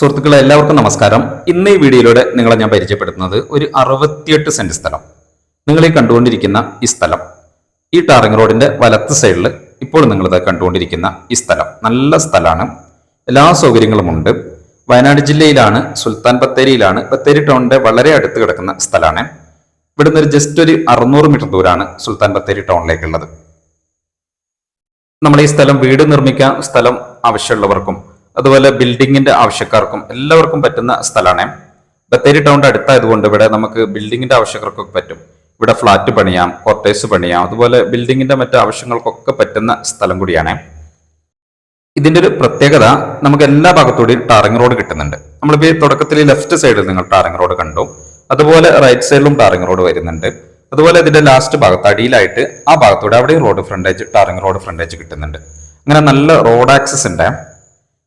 സുഹൃത്തുക്കളെ എല്ലാവർക്കും നമസ്കാരം. ഇന്ന് ഈ വീഡിയോയിലൂടെ നിങ്ങളെ ഞാൻ പരിചയപ്പെടുത്തുന്നത് ഒരു അറുപത്തിയെട്ട് സെന്റ് സ്ഥലം. നിങ്ങൾ ഈ കണ്ടുകൊണ്ടിരിക്കുന്ന ഈ സ്ഥലം ഈ ടാറിംഗ് റോഡിന്റെ വലത്ത് സൈഡിൽ ഇപ്പോൾ നിങ്ങളിത് കണ്ടുകൊണ്ടിരിക്കുന്ന ഈ സ്ഥലം. നല്ല സ്ഥലമാണ്. എല്ലാ സൗകര്യങ്ങളും ഉണ്ട്. വയനാട് ജില്ലയിലാണ് സുൽത്താൻ ബത്തേരിയിലാണ്. ബത്തേരി ടൗണിന്റെ വളരെ അടുത്ത് കിടക്കുന്ന സ്ഥലമാണ്. ഇവിടുന്ന് ഒരു ജസ്റ്റ് ഒരു അറുന്നൂറ് മീറ്റർ ദൂരമാണ് സുൽത്താൻ ബത്തേരി ടൗണിലേക്കുള്ളത്. നമ്മൾ ഈ സ്ഥലം വീട് നിർമ്മിക്കാൻ സ്ഥലം ആവശ്യമുള്ളവർക്കും അതുപോലെ ബിൽഡിങ്ങിന്റെ ആവശ്യക്കാർക്കും എല്ലാവർക്കും പറ്റുന്ന സ്ഥലമാണ്. ബത്തേരി ടൗണിന്റെ അടുത്തായതുകൊണ്ട് ഇവിടെ നമുക്ക് ബിൽഡിങ്ങിന്റെ ആവശ്യക്കാർക്കൊക്കെ പറ്റും. ഇവിടെ ഫ്ലാറ്റ് പണിയാം ക്വാർട്ടേഴ്സ് പണിയാം അതുപോലെ ബിൽഡിങ്ങിന്റെ മറ്റു ആവശ്യങ്ങൾക്കൊക്കെ പറ്റുന്ന സ്ഥലം കൂടിയാണ്. ഇതിന്റെ ഒരു പ്രത്യേകത നമുക്ക് എല്ലാ ഭാഗത്തൂടെയും ടാറിംഗ് റോഡ് കിട്ടുന്നുണ്ട്. നമ്മളിപ്പോ ഈ തുടക്കത്തിൽ ലെഫ്റ്റ് സൈഡിൽ നിങ്ങൾ ടാറിംഗ് റോഡ് കണ്ടു. അതുപോലെ റൈറ്റ് സൈഡിലും ടാറിംഗ് റോഡ് വരുന്നുണ്ട്. അതുപോലെ ഇതിന്റെ ലാസ്റ്റ് ഭാഗത്ത് അടിയിലായിട്ട് ആ ഭാഗത്തൂടെ അവിടെയും road frontage tarring road frontage കിട്ടുന്നുണ്ട്. അങ്ങനെ നല്ല റോഡ് ആക്സസ് ഉണ്ട്.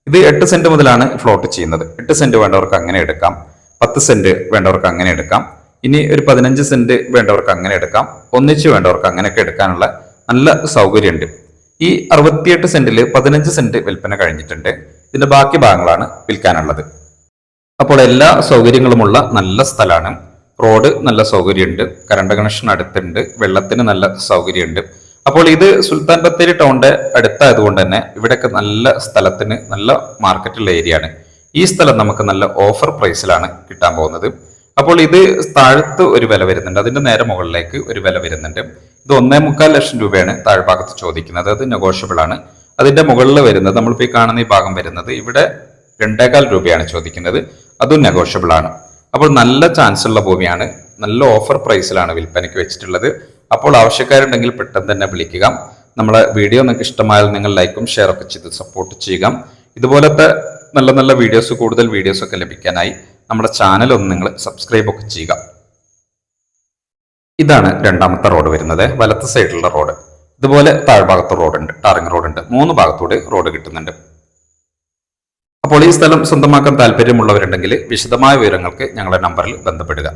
ഇത് എട്ട് സെന്റ് മുതലാണ് ഫ്ലോട്ട് ചെയ്യുന്നത്. എട്ട് സെന്റ് വേണ്ടവർക്ക് അങ്ങനെ എടുക്കാം. പത്ത് സെന്റ് വേണ്ടവർക്ക് അങ്ങനെ എടുക്കാം. ഇനി ഒരു പതിനഞ്ച് സെന്റ് വേണ്ടവർക്ക് അങ്ങനെ എടുക്കാം. ഒന്നിച്ച് വേണ്ടവർക്ക് അങ്ങനെയൊക്കെ എടുക്കാനുള്ള നല്ല സൗകര്യമുണ്ട്. ഈ അറുപത്തിയെട്ട് സെന്റിൽ പതിനഞ്ച് സെന്റ് വിൽപ്പന കഴിഞ്ഞിട്ടുണ്ട്. ഇതിന്റെ ബാക്കി ഭാഗങ്ങളാണ് വിൽക്കാനുള്ളത്. അപ്പോൾ എല്ലാ സൗകര്യങ്ങളുമുള്ള നല്ല സ്ഥലമാണ്. റോഡ് നല്ല സൗകര്യമുണ്ട്. കറണ്ട് കണക്ഷൻ അടുത്തുണ്ട്. വെള്ളത്തിന് നല്ല സൗകര്യമുണ്ട്. അപ്പോൾ ഇത് സുൽത്താൻ ബത്തേരി ടൗണിന്റെ അടുത്തായതുകൊണ്ട് തന്നെ ഇവിടെയൊക്കെ നല്ല സ്ഥലത്തിന് നല്ല മാർക്കറ്റുള്ള ഏരിയ ആണ്. ഈ സ്ഥലം നമുക്ക് നല്ല ഓഫർ പ്രൈസിലാണ് കിട്ടാൻ പോകുന്നത്. അപ്പോൾ ഇത് താഴത്ത് ഒരു വില വരുന്നുണ്ട്. അതിന്റെ നേരെ മുകളിലേക്ക് ഒരു വില വരുന്നുണ്ട്. ഇത് ഒന്നേ മുക്കാൽ ലക്ഷം രൂപയാണ് താഴ്ഭാഗത്ത് ചോദിക്കുന്നത്. അത് നെഗോഷ്യബിൾ ആണ്. അതിന്റെ മുകളിൽ വരുന്നത് നമ്മളിപ്പോൾ ഈ കാണുന്ന ഈ ഭാഗം വരുന്നത് ഇവിടെ രണ്ടേകാൽ രൂപയാണ് ചോദിക്കുന്നത്. അതും നെഗോഷ്യബിൾ ആണ്. അപ്പോൾ നല്ല ചാൻസ് ഉള്ള ഭൂമിയാണ്. നല്ല ഓഫർ പ്രൈസിലാണ് വിൽപ്പനയ്ക്ക് വെച്ചിട്ടുള്ളത്. അപ്പോൾ ആവശ്യക്കാരുണ്ടെങ്കിൽ പെട്ടെന്ന് തന്നെ വിളിക്കുക നമ്മളെ വീഡിയോ നിങ്ങൾക്ക് ഇഷ്ടമായാൽ നിങ്ങൾ ലൈക്കും ഷെയർ ഒക്കെ ചെയ്ത് സപ്പോർട്ട് ചെയ്യുക. ഇതുപോലത്തെ നല്ല നല്ല വീഡിയോസ് കൂടുതൽ വീഡിയോസ് ഒക്കെ ലഭിക്കാനായി നമ്മുടെ ചാനൽ ഒന്ന് നിങ്ങൾ സബ്സ്ക്രൈബ് ഒക്കെ ചെയ്യുക. ഇതാണ് രണ്ടാമത്തെ റോഡ് വരുന്നത്. വലത്ത് സൈഡിലുള്ള റോഡ് ഇതുപോലെ താഴ്ഭാഗത്ത് റോഡുണ്ട് ടാറിംഗ് റോഡുണ്ട് മൂന്ന് ഭാഗത്തൂടെ റോഡ് കിട്ടുന്നുണ്ട്. അപ്പോൾ ഈ സ്ഥലം സ്വന്തമാക്കാൻ താല്പര്യമുള്ളവരുണ്ടെങ്കിൽ വിശദമായ വിവരങ്ങൾക്ക് ഞങ്ങളുടെ നമ്പറിൽ ബന്ധപ്പെടുക.